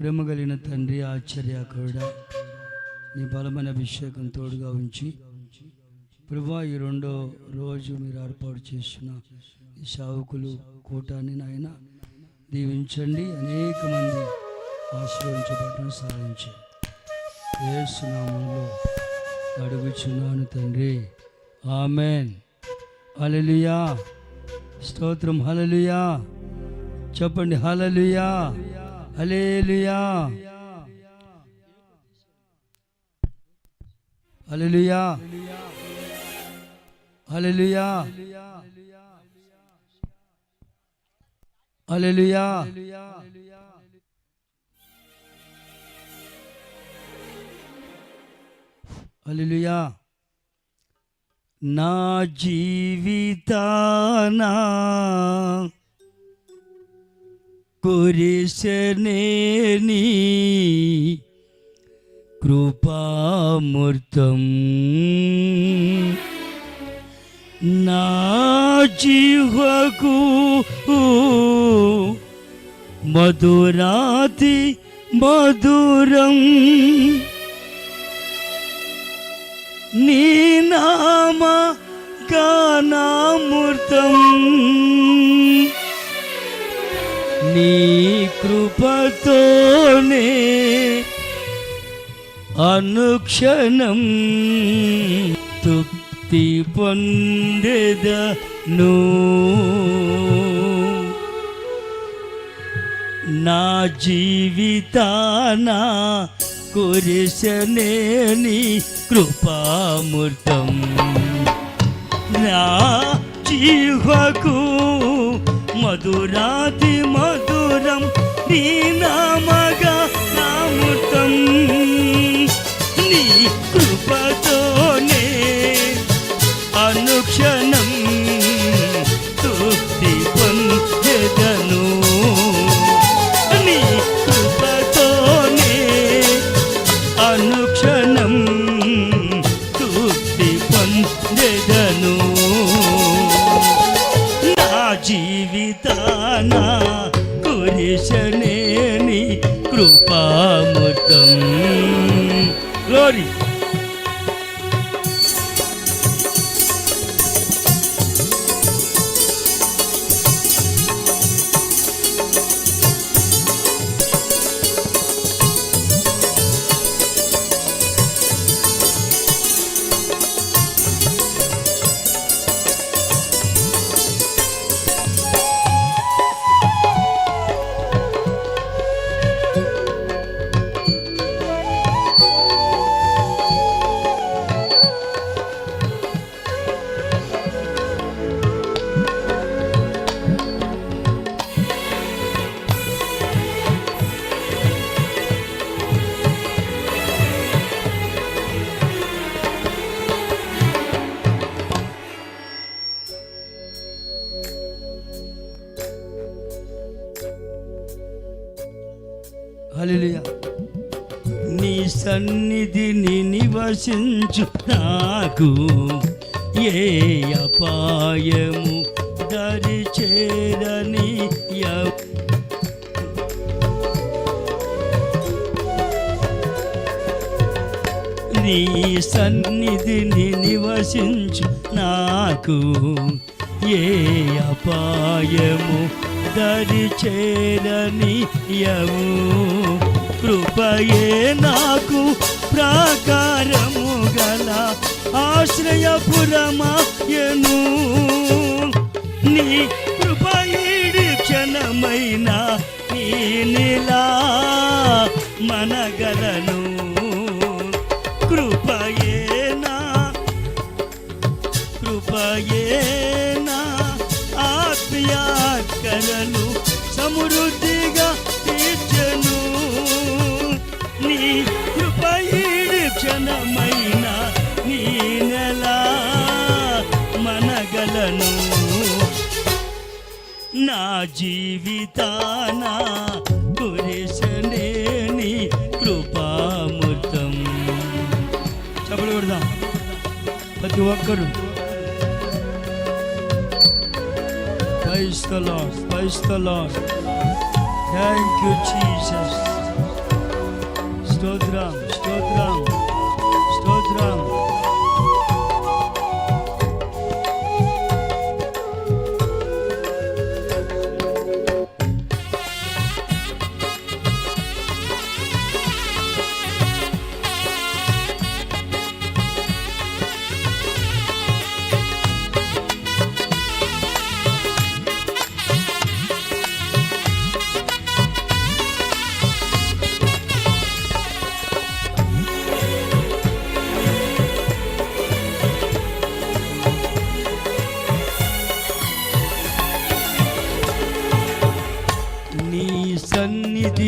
ప్రేమ కలిగిన తండ్రి ఆశ్చర్యకుడా నీ బలమైన అభిషేకం తోడుగా ఉంచి ప్రభా ఈ రెండో రోజు మీరు ఏర్పాటు చేసిన ఈ సావుకులు కూటాన్ని నాయన దీవించండి. అనేక మంది ఆశ్రయించబడటం సాధించి ఏసునామంలో అడుగుచున్నాను తండ్రి. ఆమెన్. హలలుయా స్తోత్రం. హలలుయా చెప్పండి. హలలుయా హల్లెలూయా హల్లెలూయా హల్లెలూయా హల్లెలూయా హల్లెలూయా నా జీవితానా కురిశనేని కృపామూర్తం. నా జీవకు మధురాతి మధురం. నీ నామ గానామృతం నీ కృపతోనే అనుక్షణం తృప్తి పొందెదను. నా జీవితాన కురిసనేని కృపామృతం. నా జీవకు మధురాతి మధురం నీ నామగా నామృతం. నీ జీవితానా? కురిశనేని కృపామృతం. గ్లోరీ నీ సన్నిధిని నివసించు నాకు. ఏ అపాయము దరి చేరని నీ సన్నిధిని నివసించు నాకు. ఏ అపాయము దరి చేరని యవు. కృపయే నాకు ప్రాకారము గల ఆశ్రయపురమాయను నీ కృపయీడి క్షణమైన నీ నిలా మనగలను. కృపయేనా కృపయే ఆత్మీయాకరలు సమృద్ధిగా తీర్చను. నీ కృపయీడి క్షణమైన నీ నెల మనగలను. నా జీవితాన కురిసనేని కృపామృతం. చెప్పలు కొడదాం ప్రతి ఒక్కరు Praise the Lord. Praise the Lord. Thank you, Jesus. Stotram, Stotram, Stotram.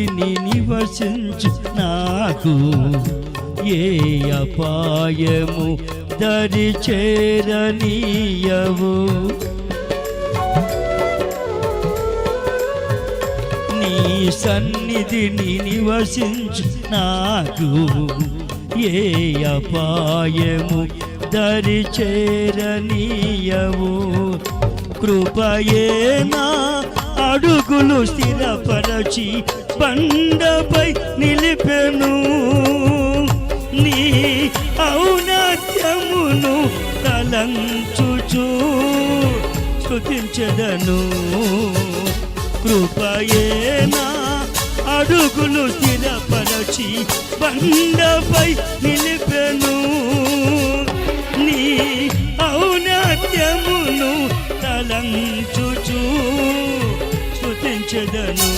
సన్నిధిని నివసించు నాకు ఏ అపాయము దరి చేరనీయవు. నీ సన్నిధిని నివసించు నాకు ఏ అపాయము దరి చేరనీయవు. కృపయేనా అడుగులు స్థిరపరచి బండపై నిలిపెను. నీ ఔనత్యమును తలంచుచు స్థుతించదను కృపయేనా అడుగులు స్థిరపరచి బండపై నిలిపెను. నీ ఔనత్యమును తలంచుచు స్థుతించదను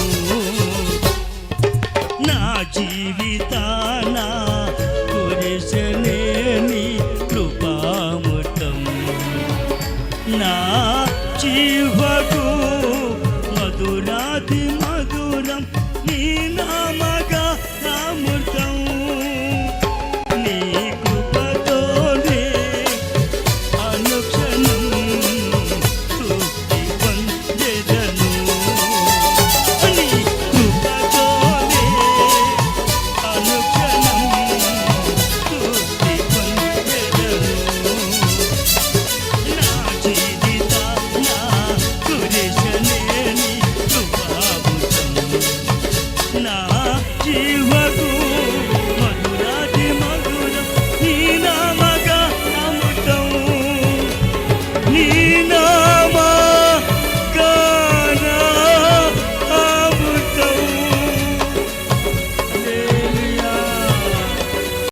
జీవకు మధురాతి మధురం నీ నామ